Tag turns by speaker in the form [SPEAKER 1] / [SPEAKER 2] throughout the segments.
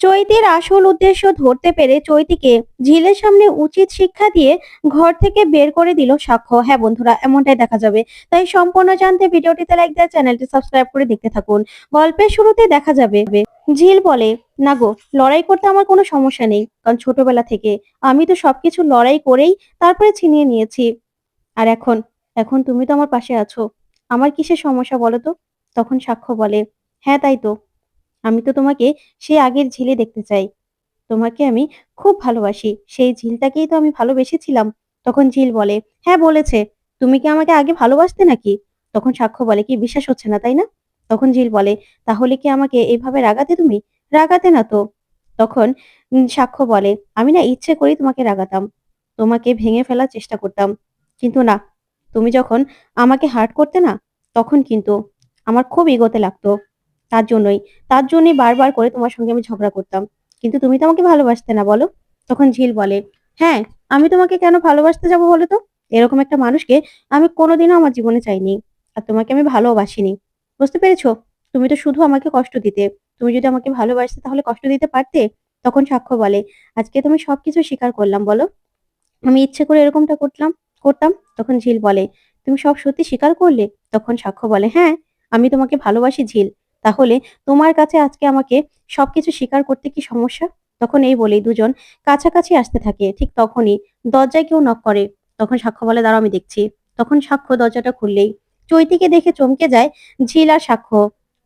[SPEAKER 1] চৈতির আসল উদ্দেশ্য ধরতে পেরে চৈতিকে ঝিলের সামনে উচিত শিক্ষা দিয়ে ঘর থেকে বের করে দিল সাক্ষ্য। হ্যাঁ বন্ধুরা, এমনটাই দেখা যাবে। তাই সম্পূর্ণ জানতে ভিডিওটিতে লাইক দেওয়া চ্যানেলটি সাবস্ক্রাইব করে দেখতে থাকুন। গল্পের শুরুতে দেখা যাবে, ঝিল বলে, না গো, লড়াই করতে আমার কোনো সমস্যা নেই, কারণ ছোটবেলা থেকে আমি তো সবকিছু লড়াই করেই তারপরে ছিনিয়ে নিয়েছি। আর এখন এখন তুমি তো আমার পাশে আছো। আমার কিসের সমস্যা বলো তো? তখন সাক্ষ্য বলে হ্যাঁ তাই তো। আমি তো তোমাকে সেই আগের ঝিলে দেখতে চাই। তোমাকে আমি খুব ভালোবাসি। সেই ঝিলটাকেই তো আমি ভালোবেসেছিলাম। তখন ঝিল বলে হ্যাঁ বলেছে। তুমি কি আমাকে আগে ভালোবাসতে নাকি? তখন সাক্ষ্য বলে, কি বিশ্বাস হচ্ছে না, তাই না? তখন ঝিল বলে, তাহলে কি আমাকে এইভাবে রাগাতে তুমি? রাগাতে না তো। তখন সাক্ষ্য বলে, আমি না ইচ্ছে করেই তোমাকে রাগাতাম। তোমাকে ভেঙে ফেলার চেষ্টা করতাম। কিন্তু না, তুমি যখন আমাকে হার্ট করতে না, তখন কিন্তু আমার খুব ইগোতে লাগতো। তার জন্যই। তার জন্যই বারবার করে তোমার সঙ্গে আমি ঝগড়া করতাম। কিন্তু তুমি তো আমাকে ভালোবাসতে না, বলো? তখন ঝিল বলে হ্যাঁ আমি তোমাকে কেন ভালোবাসতে যাব বলো তো? এরকম একটা মানুষকে আমি কোনোদিনও আমার জীবনে চাইনি আর তোমাকে আমি ভালোবাসিনি। বুঝতে পেরেছ? তুমি তো শুধু আমাকে কষ্ট দিতে। তুমি যদি আমাকে ভালোবাসতে তাহলে কষ্ট দিতে পারতে? তখন সাক্ষ্য বলে, আজকে তুমি সবকিছু স্বীকার করলাম, বলো? আমি ইচ্ছে করে এরকমটা করলাম, করতাম? তখন ঝিল বলে, তুমি সব সত্যি স্বীকার করলে? তখন সাক্ষ্য বলে হ্যাঁ আমি তোমাকে ভালোবাসি, ঝিল। তাহলে তোমার কাছে আজকে আমাকে সবকিছু স্বীকার করতে কি সমস্যা? তখন এই বলেই দুজন কাছাকাছি আসতে থাকে। ঠিক তখনই দরজায় কেউ নক করে। তখন সাক্ষ্য বলে, দাঁড়াও, আমি দেখছি। তখন সাক্ষ্য দরজাটা খুললেই চৈতিকে দেখে চমকে যায় ঝিল আর সাক্ষ্য।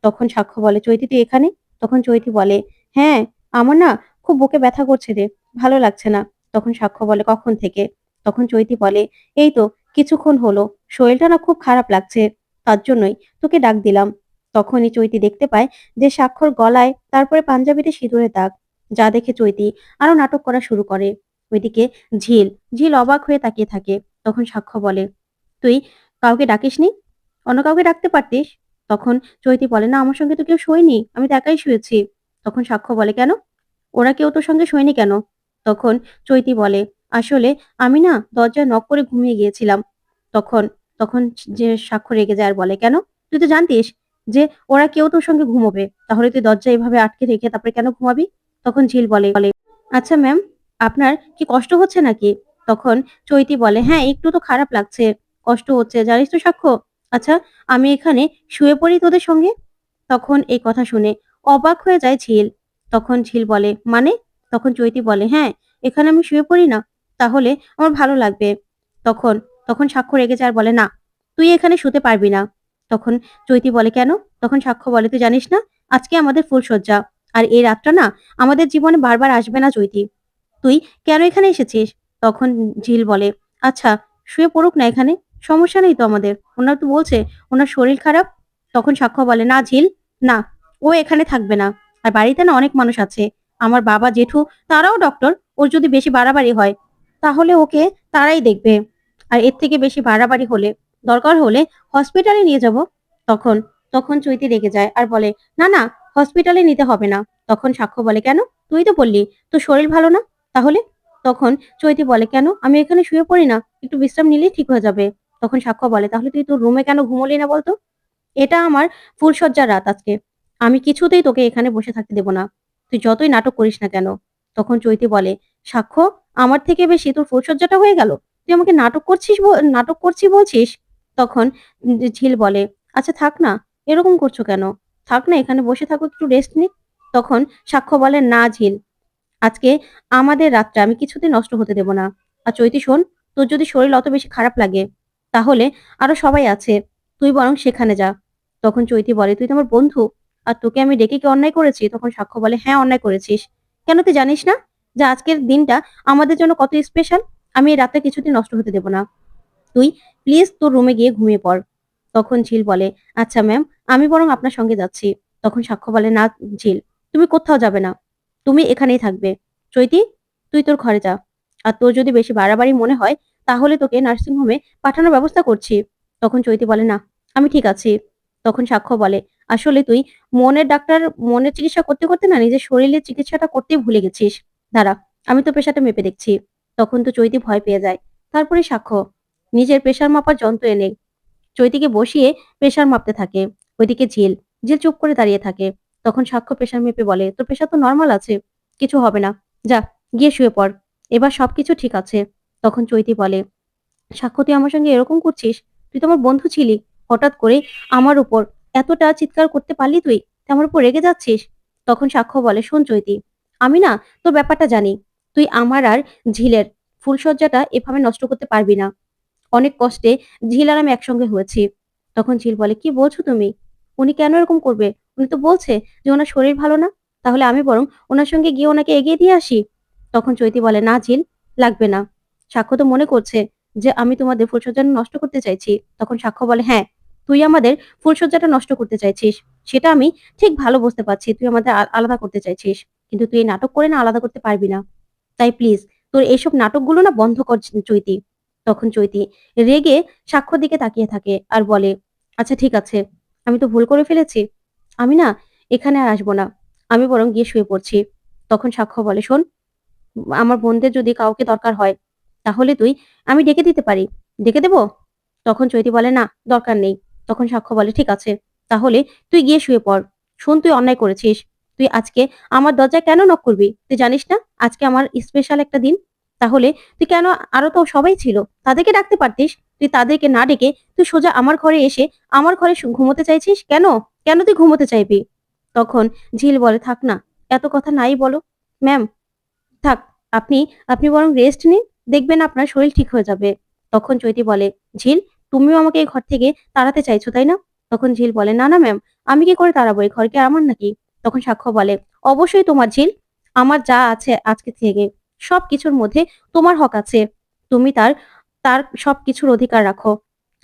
[SPEAKER 1] তখন সাক্ষ্য বলে, চৈতি, তুই এখানে? তখন চৈতি বলে হ্যাঁ আমার না খুব বুকে ব্যথা করছে রে, ভালো লাগছে না। তখন সাক্ষ্য বলে, কখন থেকে? তখন চৈতি বলে, এই তো, কিছুক্ষণ হলো। শরীরটা না খুব খারাপ লাগছে, তার জন্যই তোকে ডাক দিলাম। তখনই চৈতি দেখতে পায় যে স্বাক্ষর গলায়, তারপরে পাঞ্জাবিতে সিঁদুরে দাগ। যা দেখে চৈতি আরও নাটক করা শুরু করে। ওইদিকে ঝিল ঝিল অবাক হয়ে তাকিয়ে থাকে। তখন সাক্ষ্য বলে, তুই কাউকে ডাকিসনি? অন্য কাউকে ডাকতে পারতিস? তখন চৈতি বলে, না, আমার সঙ্গে তো কেউ শোয়নি, আমি তো একাই শুয়েছি। তখন সাক্ষ্য বলে, কেন? ওরা কেউ তোর সঙ্গে শোয়নি কেন? তখন চৈতি বলে, আসলে আমি না দরজায় নক করে ঘুমিয়ে গিয়েছিলাম। তখন তখন যে সাক্ষ্য রেগে যায় আর বলে, কেন? তুই তো জানতিস যে ওরা কেউ তোর সঙ্গে ঘুমোবে। তাহলে তুই দরজা এভাবে আটকে রেখে তারপরে কেন ঘুমাবি? তখন ঝিল বলে আচ্ছা ম্যাম আপনার কি কষ্ট হচ্ছে নাকি? তখন চৈতি বলে হ্যাঁ একটু তো খারাপ লাগছে। কষ্ট হচ্ছে, জানিস তো সাক্ষ্য? আচ্ছা আমি এখানে শুয়ে পড়ি তোদের সঙ্গে? তখন এই কথা শুনে অবাক হয়ে যায় ঝিল। তখন ঝিল বলে মানে? তখন চৈতি বলে হ্যাঁ এখানে আমি শুয়ে পড়ি না, তাহলে আমার ভালো লাগবে। তখন তখন সাক্ষ্য রেগে যায় আর বলে, না, তুই এখানে শুতে পারবি না। তখন চৈতি বলে, কেন? তখন সাক্ষ্য বলে, তুই জানিস না, আজকে আমাদের ফুলসজ্জা আর এই রাতটা না, আমাদের জীবনে বারবার আসবে না চৈতি। তুই কেন এখানে এসেছিস? তখন ঝিল বলে আচ্ছা শুয়ে পড়ুক না এখানে, সমস্যা নেই তো আমাদের। ওনার তো বলছে, ওনার শরীর খারাপ। তখন সাক্ষ্য বলে, না ঝিল, না, ও এখানে থাকবে না। আর বাড়িতে না অনেক মানুষ আছে। আমার বাবা জেঠু, তারাও ডক্টর, ওর যদি বেশি বাড়াবাড়ি হয়, তাহলে ওকে তারাই দেখবে। আর এর থেকে বেশি বাড়াবাড়ি হলে দরকার হলে হসপিটালে নিয়ে যাব। তখন তখন চৈতি রেগে যায় আর বলে, না না হসপিটালে নিতে হবে না। তখন সাক্ষ্য বলে, কেন? তুই তো বললি, তোর শরীর ভালো না? তাহলে? তখন চৈতি বলে, কেন? আমি এখানে শুয়ে পড়ি না। একটু বিশ্রাম নিলেই ঠিক হয়ে যাবে। তখন সাক্ষ্য বলে, তাহলে তুই তোর রুমে কেন ঘুমোলি না বলতো? এটা আমার ফুলসজ্জার রাত আজকে। আমি কিছুতেই তোকে এখানে বসে থাকতে দেবো না। তুই যতই নাটক করিস না কেন? তখন চৈতি বলে, সাক্ষ্য, আমার থেকে বেশি তোর ফুলসজ্জাটা হয়ে গেল? তুই আমাকে নাটক করছিস নাটক করছি বলছিস? তখন ঝিল বলে আচ্ছা থাক না, এরকম করছ কেন? থাক না, এখানে বসে থাকো, একটু রেস্ট নি তখন সাক্ষ্য বলে, না ঝিল, আজকে আমাদের রাতটা আমি কিছুতেই নষ্ট হতে দেব না। আর চৈতি, শোন, তোর যদি শরীর অত বেশি খারাপ লাগে, তাহলে আরও সবাই আছে, তুই বরং সেখানে যা। তখন চৈতি বলে, তুই তো আমার বন্ধু, আর তোকে আমি ডেকে কি অন্যায় করেছি? তখন সাক্ষ্য বলে হ্যাঁ অন্যায় করেছিস। কেন তুই জানিস না যে আজকের দিনটা আমাদের জন্য কত স্পেশাল আমি এই রাতটা কিছুদিন নষ্ট হতে দেব না। তুই প্লিজ তোর রুমে গিয়ে ঘুমিয়ে পড়। তখন ঝিল বলে আচ্ছা ম্যাম আমি বরং আপনার সঙ্গে যাচ্ছি। তখন সাক্ষ্য বলে, না ঝিল, তুমি কোথাও যাবে না, তুমি এখানেই থাকবে। চৈতি, তুই তোর ঘরে যা। আর তোর যদি বেশি বাড়াবাড়ি মনে হয়, তাহলে তোকে নার্সিং হোমে পাঠানোর ব্যবস্থা করছি। তখন চৈতি বলে, না, আমি ঠিক আছি। তখন সাক্ষ্য বলে, আসলে তুই মনের ডাক্তার, মনের চিকিৎসা করতে করতে না নিজের শরীরের চিকিৎসাটা করতেই ভুলে গেছিস। দাঁড়া, আমি তো পেশাটা মেপে দেখছি। তখন তো চৈতি ভয় পেয়ে যায়। তারপরে সাক্ষ্য নিজের প্রেশার মাপার যন্ত্র এনে চৈতিকে বসিয়ে প্রেশার মাপতে থাকে। ওইদিকে ঝিল ঝিল চুপ করে দাঁড়িয়ে থাকে। তখন সাক্ষ্য প্রেশার মেপে বলে, তোর প্রেশার তো নর্মাল আছে, কিছু হবে না। যা, গিয়ে শুয়ে পড়। এবার সবকিছু ঠিক আছে। তখন চৈতি বলে, সাক্ষ্য, তুই আমার সঙ্গে এরকম করছিস? তুই তো আমার বন্ধু ছিলি। হঠাৎ করে আমার উপর এতটা চিৎকার করতে পারলি তুই? আমার উপর রেগে যাচ্ছিস? তখন সাক্ষ্য বলে, শোন চৈতি, আমি না তোর ব্যাপারটা জানি। তুই আমার আর ঝিলের ফুলসজ্জাটা এভাবে নষ্ট করতে পারবি না। অনেক কষ্টে ঝিল আর আমি একসঙ্গে হয়েছি। তখন ঝিল বলে, কি বলছো তুমি? উনি কেন এরকম করবে? উনি তো বলছে যে ওনার শরীর ভালো না। তাহলে আমি বরং ওনার সঙ্গে গিয়ে ওনাকে এগিয়ে দিয়ে আসি। তখন চৈতি বলে, না ঝিল, লাগবে না। সাক্ষ্য তো মনে করছে যে আমি তোমাদের ফুলসজ্জা নষ্ট করতে চাইছি। তখন সাক্ষ্য বলে হ্যাঁ তুই আমাদের ফুলসজ্জাটা নষ্ট করতে চাইছিস। সেটা আমি ঠিক ভালো বুঝতে পারছি, তুই আমাদের আলাদা করতে চাইছিস। কিন্তু তুই এই নাটক করে না আলাদা করতে পারবি না। তাই প্লিজ তোর এইসব নাটকগুলো না বন্ধ কর চৈতি। তখন চৈতি রেগে সাক্ষ্যর দিকে তাকিয়ে থাকে আর বলে আচ্ছা ঠিক আছে, আমি তো ভুল করে ফেলেছি। আমি না এখানে আর আসব না। আমি বরং গিয়ে শুয়ে পড়ছি। তখন সাক্ষ্য বলে, শোন, আমার বোনদের যদি কাউকে দরকার হয়, তাহলে তুই, আমি ডেকে দিতে পারি। ডেকে দেবো? তখন চৈতি বলে, না, দরকার নেই। তখন সাক্ষ্য বলে, ঠিক আছে, তাহলে তুই গিয়ে শুয়ে পড়। শোন, তুই অন্যায় করেছিস। তুই আজকে আমার দরজায় কেন নক করবি? তুই জানিস না, আজকে আমার স্পেশাল একটা দিন। তাহলে তুই কেন আরও তো সবাই ছিল? তাদেরকে ডাকতে পারতিস? তুই তাদেরকে না ডেকে তুই সোজা আমার ঘরে এসে আমার ঘরে ঘুমোতে চাইছিস? কেন? কেন তুই ঘুমোতে চাইবি? তখন ঝিল বলে, থাক না, এত কথা নাই বলো। ম্যাম, থাক, আপনি আপনি বরং রেস্ট নিন, দেখবেন আপনার শরীর ঠিক হয়ে যাবে। তখন চৈতি বলে, ঝিল, তুমিও আমাকে এই ঘর থেকে তাড়াতে চাইছো, তাই না? তখন ঝিল বলে, না না, ম্যাম, আমি কি করে তাড়াবো? এই ঘরকে আমার নাকি? তখন সাক্ষ্য বলে, অবশ্যই তোমার ঝিল, আমার যা আছে আজকে থেকে সব কিছুর মধ্যে তোমার হক আছে। তুমি তার তার সব কিছুর অধিকার রাখো।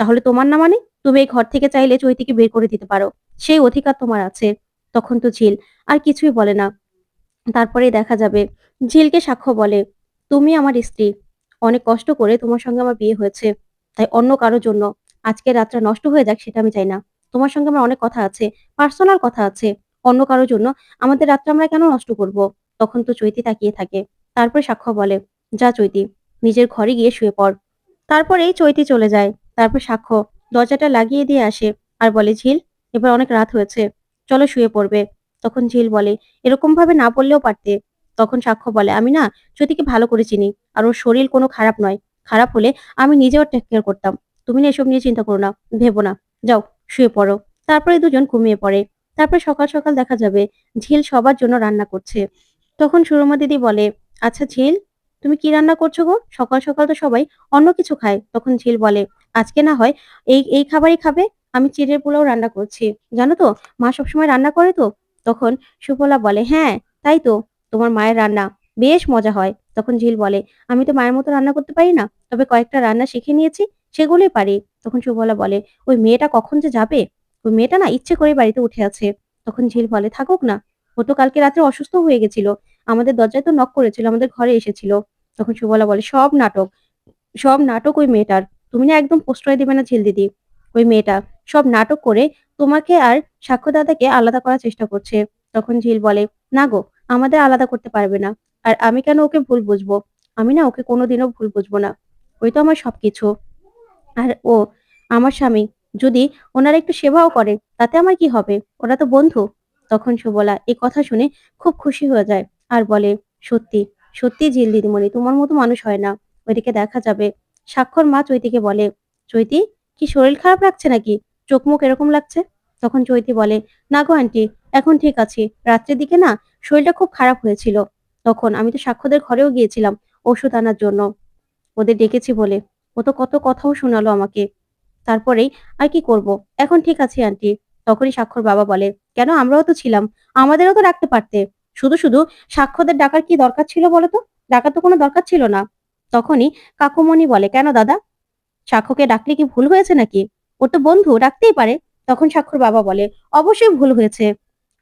[SPEAKER 1] তাহলে তোমার না মানে? তুমি এই ঘর থেকে চাইলে চৈতিকে বের করে দিতে পারো। সেই অধিকার তোমার আছে। তখন তো ঝিল আর কিছুই বলে না। তারপরে দেখা যাবে, ঝিলকে সাক্ষ্য বলে, তুমি আমার স্ত্রী। অনেক কষ্ট করে তোমার সঙ্গে আমার বিয়ে হয়েছে। তাই অন্য কারোর জন্য আজকে রাতটা নষ্ট হয়ে যাক সেটা আমি চাই না। তোমার সঙ্গে আমার অনেক কথা আছে, পার্সোনাল কথা আছে। অন্য কারোর জন্য আমাদের রাতটা আমরা কেন নষ্ট করব? তখন তো চৈতি তাকিয়ে থাকে। তারপরে সাক্ষ্য বলে, যা চৈতি, নিজের ঘরে গিয়ে শুয়ে পড়। তারপরেই চৈতি চলে যায়। তারপর সাক্ষ্য দরজাটা লাগিয়ে দিয়ে আসে আর বলে, ঝিল, এবার অনেক রাত হয়েছে, চলো শুয়ে পড়বে। তখন ঝিল বলে এরকম ভাবে না বললেও পারতে। তখন সাক্ষ্য বলে, আমি না জ্যোতিকে ভালো করে চিনি আর ওর শরীর কোনো খারাপ নয়। খারাপ হলে আমি নিজেও টেক কেয়ার করতাম। তুমি না এসব নিয়ে চিন্তা করো না, ভেবো না। যাও, শুয়ে পড়ো। তারপরে দুজন ঘুমিয়ে পড়ে। তারপরে সকাল সকাল দেখা যাবে ঝিল সবার জন্য রান্না করছে। তখন সুরমা দিদি বলে আচ্ছা ঝিল, তুমি কি রান্না করছ গো? সকাল সকাল তো সবাই অন্য কিছু খায়। তখন ঝিল বলে, আজকে না হয় এই এই খাবারই খাবে। আমি চিড়ের পোলাও রান্না করছি। জানো তো, মা সবসময় রান্না করে তো? তখন সুফলা বলে হ্যাঁ তাই তো, তোমার মায়ের রান্না। বেশ মজা হয়। তখন ঝিল বলে, আমি তো মায়ের মতো রান্না করতে পারি না, তবে কয়েকটা রান্না শিখে নিয়েছি, সেগুলোই পারি। তখন সুফলা বলে, ওই মেয়েটা কখন যে যাবে? ওই মেয়েটা না ইচ্ছে করে বাড়িতে উঠে আছে। তখন ঝিল বলে, থাকুক না। ও তো কালকে রাত্রে অসুস্থ হয়ে গেছিল। আমাদের দরজায় তো নক করেছিল, আমাদের ঘরে এসেছিল। তখন সুবলা বলে, সব নাটক সব নাটক ওই মেয়েটার। তুমি না একদম প্রশ্রয় দিবে না ঝিল দিদি, ওই মেয়েটা। সব নাটক করে তোমাকে আর সাক্ষ্য দাদাকে আলাদা করার চেষ্টা করছে। তখন ঝিল বলে, না গো, আমাদের আলাদা করতে পারবে না। আর আমি কেন ওকে ভুল বুঝব? আমি না ওকে কোনোদিনও ভুল বুঝব না। ওই তো আমার সবকিছু। আর ও, আমার স্বামী, যদি ওনার একটু সেবাও করে, তাতে আমার কি হবে? ওরা তো বন্ধু। তখন সুবলা এই কথা শুনে খুব খুশি হয়ে যায়। আর বলে, সত্যি সত্যি ঝিল দিদিমণি, তোমার মতো মানুষ হয় না। ওইদিকে দেখা যাবে। স্বাক্ষর মা চৈতিকে বলে, চৈতি, কি শরীর খারাপ লাগছে নাকি? চোখ মুখ এরকম লাগছে? তখন চৈতি বলে, না গো আন্টি, এখন ঠিক আছি। রাত্রের দিকে না শরীরটা খুব খারাপ হয়েছিল। তখন আমি তো সাক্ষ্যদের ঘরেও গিয়েছিলাম ওষুধ আনার জন্য। ওদের ডেকেছি বলে, ও তো কত কথাও শোনালো আমাকে। তারপরেই আর কি করব? এখন ঠিক আছে আন্টি। তখনই স্বাক্ষর বাবা বলে, কেন আমরাও তো ছিলাম। আমাদেরও তো রাখতে পারতে। শুধু শুধু সাক্ষ্যদের ডাকার কি দরকার ছিল বলো তো ডাকার তো কোনো দরকার ছিল না। তখনই কাকুমণি বলে, কেন দাদা? সাক্ষ্যকে ডাকলে কি ভুল হয়েছে নাকি? ওর তো বন্ধু, ডাকতেই পারে। তখন সাক্ষর বাবা বলে, অবশ্যই ভুল হয়েছে।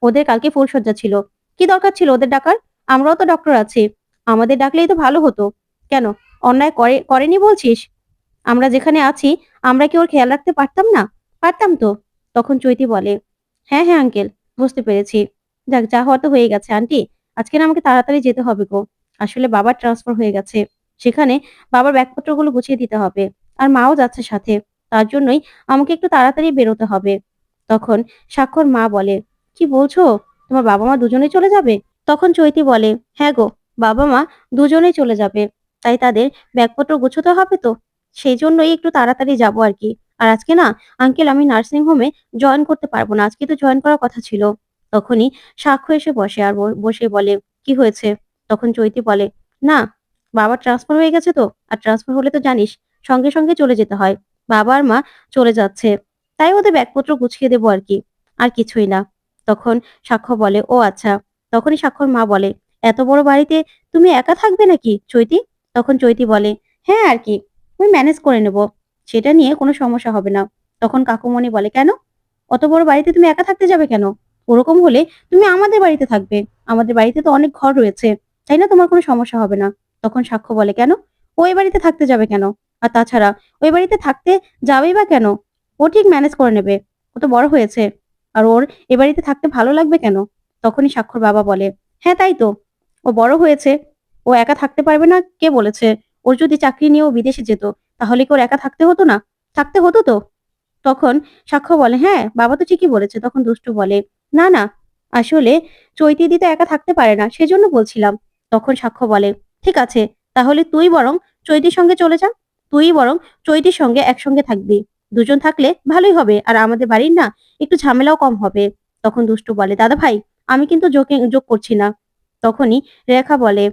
[SPEAKER 1] ওদের কালকে ফুলসজ্জা ছিল। কি দরকার ছিল ওদের ডাকার? আমরাও তো ডক্টর আছি। আমাদের ডাকলেই তো ভালো হতো। কেন? অন্যায় করে, করেনি বলছিস? আমরা যেখানে আছি, আমরা কি ওর খেয়াল রাখতে পারতাম না? পারতাম তো। তখন চৈতি বলে হ্যাঁ হ্যাঁ আঙ্কেল, বুঝতে পেরেছি। যাক, যা হওয়া তো হয়ে গেছে, আন্টি। আজকে আমাকে তাড়াতাড়ি যেতে হবে গো। আসলে বাবার ট্রান্সফার হয়ে গেছে। সেখানে বাবার ব্যাগপত্রগুলো গুছিয়ে দিতে হবে। আর মাও যাচ্ছে সাথে। তার জন্যই আমাকে একটু তাড়াতাড়ি বেরোতে হবে। তখন স্বাক্ষর মা বলে, কি বলছো? তোমার বাবা মা দুজনেই চলে যাবে? তখন চৈতি বলে হ্যাঁ গো বাবা মা দুজনেই চলে যাবে। তাই তাদের ব্যাগপত্র গুছোতে হবে তো? সেই জন্যই একটু তাড়াতাড়ি যাব আর কি। আর আজকে না আঙ্কেল আমি নার্সিং হোমে জয়েন করতে পারব না। আজকে তো জয়েন করার কথা ছিল। তখনই সাক্ষ্য এসে বসে আর বসে বলে, কি হয়েছে? তখন চৈতি বলে, না, বাবা ট্রান্সফার হয়ে গেছে তো, আর ট্রান্সফার হলে তো জানিস, সঙ্গে সঙ্গে চলে যেতে হয়। বাবা আর মা চলে যাচ্ছে। তাই ওদের ব্যাগপত্র গুছিয়ে দেবো আর কি, আর কিছুই না। তখন সাক্ষ্য বলে, ও আচ্ছা। তখনই সাক্ষর মা বলে, এত বড় বাড়িতে তুমি একা থাকবে নাকি, চৈতি? তখন চৈতি বলে হ্যাঁ আর কি, আমি ম্যানেজ করে নেব, সেটা নিয়ে কোনো সমস্যা হবে না। তখন কাকুমণি বলে, কেন? অত বড় বাড়িতে তুমি একা থাকতে যাবে কেন? ওরকম হলে তুমি আমাদের বাড়িতে থাকবে। আমাদের বাড়িতে তো অনেক ঘর রয়েছে, তাই না? তোমার কোনো সমস্যা হবে না। তখন সাক্ষ্য বলে, কেন? ওই বাড়িতে থাকতে যাবে কেন? আর তাছাড়া ওই বাড়িতে থাকতে যাবেই বা কেন? ও ঠিক ম্যানেজ করে নেবে। ও তো বড় হয়েছে। আর ওর এ বাড়িতে থাকতে ভালো লাগবে কেন? তখনই সাক্ষর বাবা বলে হ্যাঁ তাই তো। ও বড় হয়েছে। ও একা থাকতে পারবে না, কে বলেছে? ওর যদি চাকরি নিয়ে ও বিদেশে যেত, তাহলে কি ওর একা থাকতে হতো না? থাকতে হতো তো? তখন সাক্ষ্য বলে হ্যাঁ বাবা তো ঠিকই বলেছে। তখন দুষ্টু বলে না না, আসলে চৈতি দিতে একা থাকতে পারে না, সেজন্য বলছিলাম। তখন সাক্ষ্য বলে, ঠিক আছে, তাহলে তুই বরং চৈতির সঙ্গে চলে যা, তুই বরং চৈতির সঙ্গে একসঙ্গে থাকবি। দুজন থাকলে ভালোই হবে, আর আমাদের বাড়ির না একটু ঝামেলাও কম হবে। তখন দুষ্টু বলে, দাদা ভাই, আমি কিন্তু যোগে, যোগ করছি না। তখনই রেখা বলে,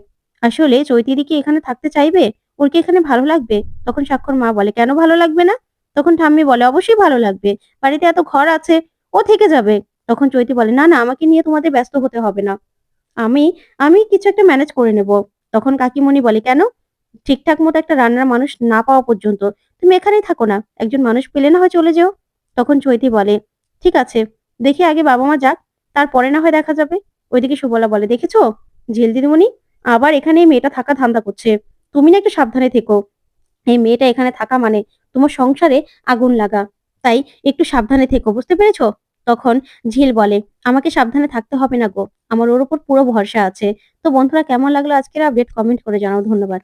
[SPEAKER 1] আসলে চৈতিদি কি এখানে থাকতে চাইবে? ওর কি এখানে ভালো লাগবে? তখন সাক্ষর মা বলে, কেন ভালো লাগবে না? তখন ঠাম্মি বলে, অবশ্যই ভালো লাগবে, বাড়িতে এত ঘর আছে, ও থেকে যাবে। তখন চৈতি বলে, না না, আমাকে নিয়ে তোমাদের ব্যস্ত হতে হবে না। আমি আমি কিছু একটা ম্যানেজ করে নেব। তখন কাকিমণি বলে, কেন? ঠিকঠাক মতো একটা রান্নার মানুষ না পাওয়া পর্যন্ত তুমি এখানেই থাকো না। একজন মানুষ পেলে না হয় চলে যেও। তখন চৈতি বলে, ঠিক আছে, দেখি আগে বাবা মা যাক, তারপরে না হয় দেখা যাবে। ওইদিকে সুবলা বলে, দেখেছ? ঝিল দিদিমণি আবার এখানে মেয়েটা থাকা ধান্দা করছে। তুমি না একটু সাবধানে থেকো। এই মেয়েটা এখানে থাকা মানে তোমার সংসারে আগুন লাগা। তাই একটু সাবধানে থেকো, বুঝতে পেরেছ? তখন ঝিল বলে, আমাকে সাবধানে থাকতে হবে না গো, আমার ওর উপর পুরো ভরসা আছে। তো বন্ধুরা, কেমন লাগল আজকের আপডেট কমেন্ট করে জানাও, ধন্যবাদ।